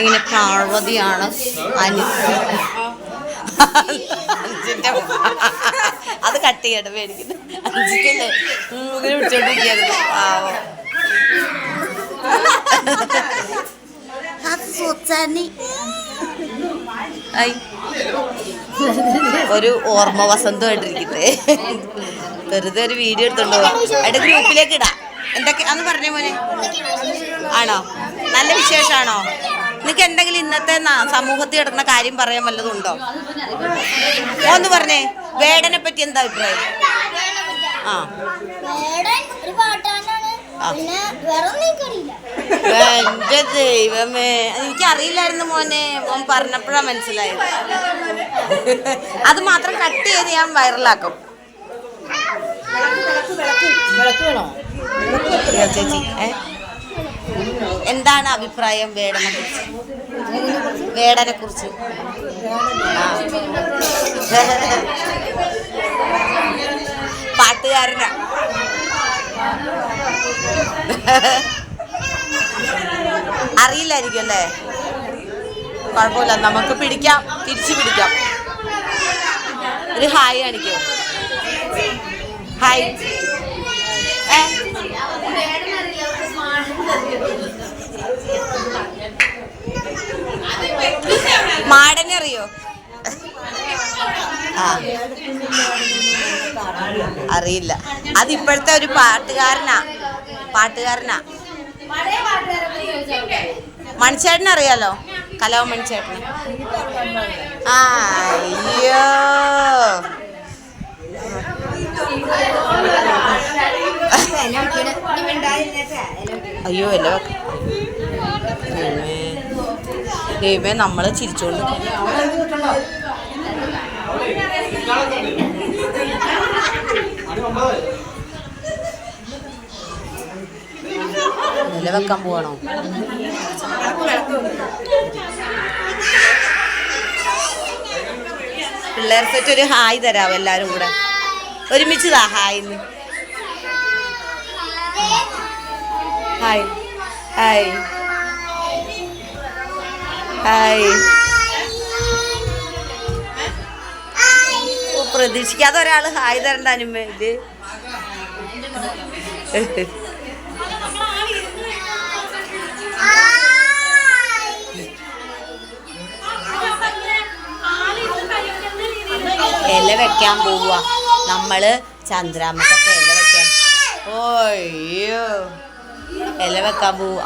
ഇങ്ങനെ പാർവതിയാണ് അഞ്ചിന്റെ അത് കട്ട് ചെയ്യട്ടെ മേടിക്കുന്നു. അഞ്ചിക്കല്ലേ ഇങ്ങനെ പിടിച്ചോണ്ടിരിക്കുന്നു പാവം. ഒരു ഓർമ്മ വസന്തമായിട്ടിരിക്കട്ടെ വെറുതെ ഒരു വീഡിയോ എടുത്തോണ്ട് പോവാം. അതിന്റെ ഗ്രൂപ്പിലേക്ക് ഇടാം. എന്തൊക്കെ അന്ന് പറഞ്ഞ മോനെ. ആണോ? നല്ല വിശേഷമാണോ നിനക്ക് എന്തെങ്കിലും ഇന്നത്തെ സമൂഹത്തിൽ ഇടുന്ന കാര്യം പറയാൻ വല്ലതുണ്ടോ ഒന്ന് പറഞ്ഞേ വേടനെ പറ്റി എന്താ അഭിപ്രായം? ആ. എന്റെ ദൈവമേ. എനിക്കറിയില്ലായിരുന്നു മോനെ. മോൻ പറഞ്ഞപ്പോഴാ മനസ്സിലായത്. അത് മാത്രം കട്ട് ചെയ്ത് ഞാൻ വൈറലാക്കും. ചേച്ചി. ഏ? എന്താണ് അഭിപ്രായം വേടനെ കുറിച്ച്? വേടനെ കുറിച്ച് പാട്ടുകാരനാ. അറിയില്ലായിരിക്കും അല്ലേ? കുഴപ്പമില്ല. നമുക്ക് പിടിക്കാം. തിരിച്ചു പിടിക്കാം. ഒരു ഹായ് കാണിക്കോ. ഹായ്. മാടനെ അറിയോ? അറിയില്ല. അതിപ്പോഴത്തെ ഒരു പാട്ടുകാരനാ. പാട്ടുകാരനാ. മണിച്ചേട്ടനെ അറിയാലോ? കലാവ് മണിച്ചേട്ടൻ ആ അയ്യോ. അയ്യോ അല്ല ദൈവമേ നമ്മൾ ചിരിച്ചോളൂ. നില വെക്കാൻ പോവാണോ? പിള്ളേർ സെറ്റ് ഒരു ഹായ് തരാം എല്ലാവരും കൂടെ? ഒരുമിച്ച് താ ഹായ് ഹായ്. ഹായ്. ഹായ്. ഓ, പ്രതീക്ഷിക്കാതെ ഒരാൾ ഹായ് തരണ്ട അനുമ ഇത്. ഇല വെക്കാൻ പോവുക നമ്മൾ ചന്ദ്രാമത്തൊക്കെ ഇല വെക്കാൻ. ഓയ്യോ ഇല വെക്കാൻ പോവുക